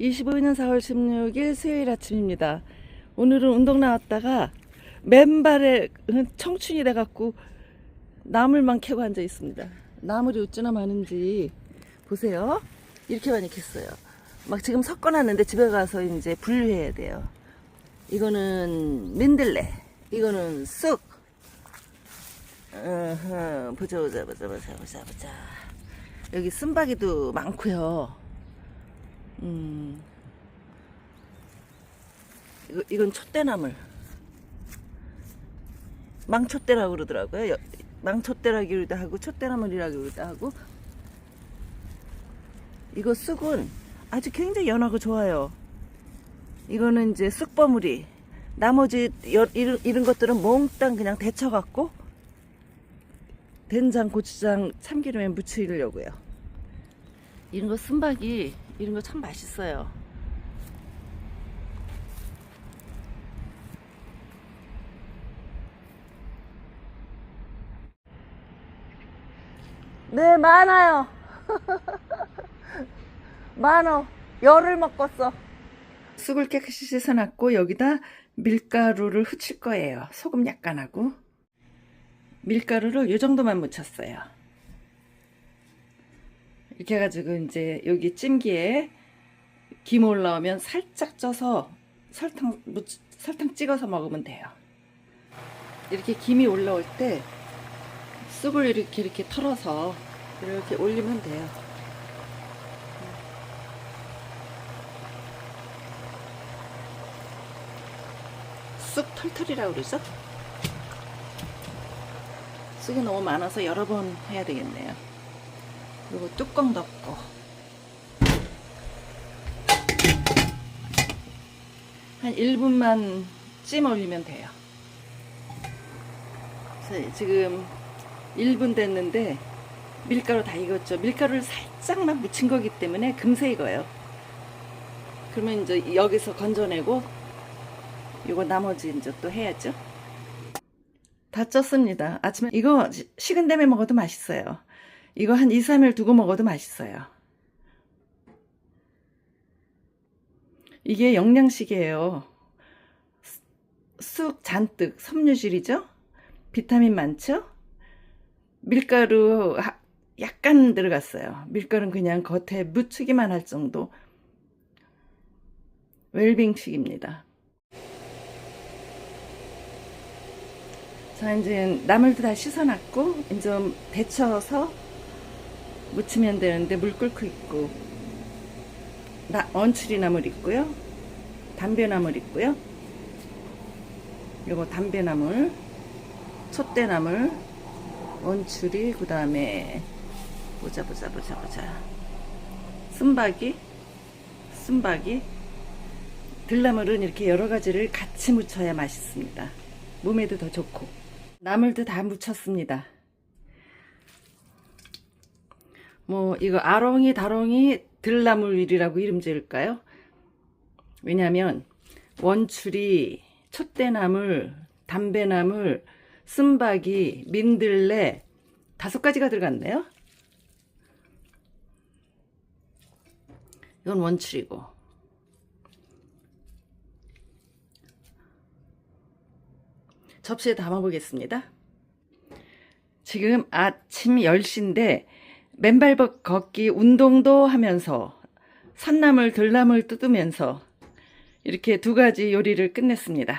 25년 4월 16일 수요일 아침입니다. 오늘은 운동 나왔다가 맨발에 청춘이 돼갖고 나물만 캐고 앉아 있습니다. 나물이 어찌나 많은지 보세요. 이렇게 많이 캤어요. 막 지금 섞어놨는데 집에 가서 이제 분류해야 돼요. 이거는 민들레, 이거는 쑥. 어허, 보자 보자 보자 보자 보자 보자. 여기 쓴바기도 많고요. 음. 이거, 이건 촛대나물. 망촛대라고 그러더라고요. 여- 망촛대라기도 하고 촛대나물이라기도 하고. 이거 쑥은 아주 굉장히 연하고 좋아요. 이거는 이제 쑥버무리. 나머지 여- 이런, 이런 것들은 몽땅 그냥 데쳐갖고 된장, 고추장, 참기름에 무치려고요. 이런 거 쓴박이 이런 거 참 맛있어요. 네, 많아요. 많어. 열을 먹었어. 쑥을 깨끗이 씻어놨고 여기다 밀가루를 후칠 거예요. 소금 약간 하고 밀가루를 이 정도만 묻혔어요. 이렇게 해가지고 이제 여기 찜기에 김 올라오면 살짝 쪄서 설탕 묻, 설탕 찍어서 먹으면 돼요. 이렇게 김이 올라올 때 쑥을 이렇게 이렇게 털어서 이렇게 올리면 돼요. 쑥 털털이라고 그러죠? 쑥이 너무 많아서 여러 번 해야 되겠네요. 그리고 뚜껑 덮고 한 1분만 찜 올리면 돼요. 자, 지금 1분 됐는데 밀가루 다 익었죠. 밀가루를 살짝만 묻힌 거기 때문에 금세 익어요. 그러면 이제 여기서 건져내고 이거 나머지 이제 또 해야죠. 다 쪘습니다. 아침에 이거 시- 식은 다음에 먹어도 맛있어요. 이거 한 2, 3일 두고 먹어도 맛있어요. 이게 영양식이에요. 쑥- 쑥 잔뜩 섬유질이죠. 비타민 많죠. 밀가루 하- 약간 들어갔어요. 밀가루는 그냥 겉에 묻히기만 할 정도. 웰빙식입니다. 자, 이제 나물도 다 씻어놨고, 이제 데쳐서 무치면 되는데 물 끓고 있고, 나, 원추리 나물 있고요. 담배나물 있고요. 요거 담배나물, 촛대나물, 원추리, 그 다음에, 보자, 보자, 보자, 보자. 쓴바기, 쓴바기, 들나물은 이렇게 여러 가지를 같이 무쳐야 맛있습니다. 몸에도 더 좋고. 나물도 다 무쳤습니다. 뭐, 이거 아롱이, 다롱이, 들나물이라고 이름 지을까요? 왜냐면, 원추리, 촛대나물, 담배나물, 쓴바기, 민들레, 다섯 가지가 들어갔네요. 이건 원추리고. 접시에 담아보겠습니다. 지금 아침 10시인데 맨발 걷기 운동도 하면서 산나물, 들나물 뜯으면서 이렇게 두 가지 요리를 끝냈습니다.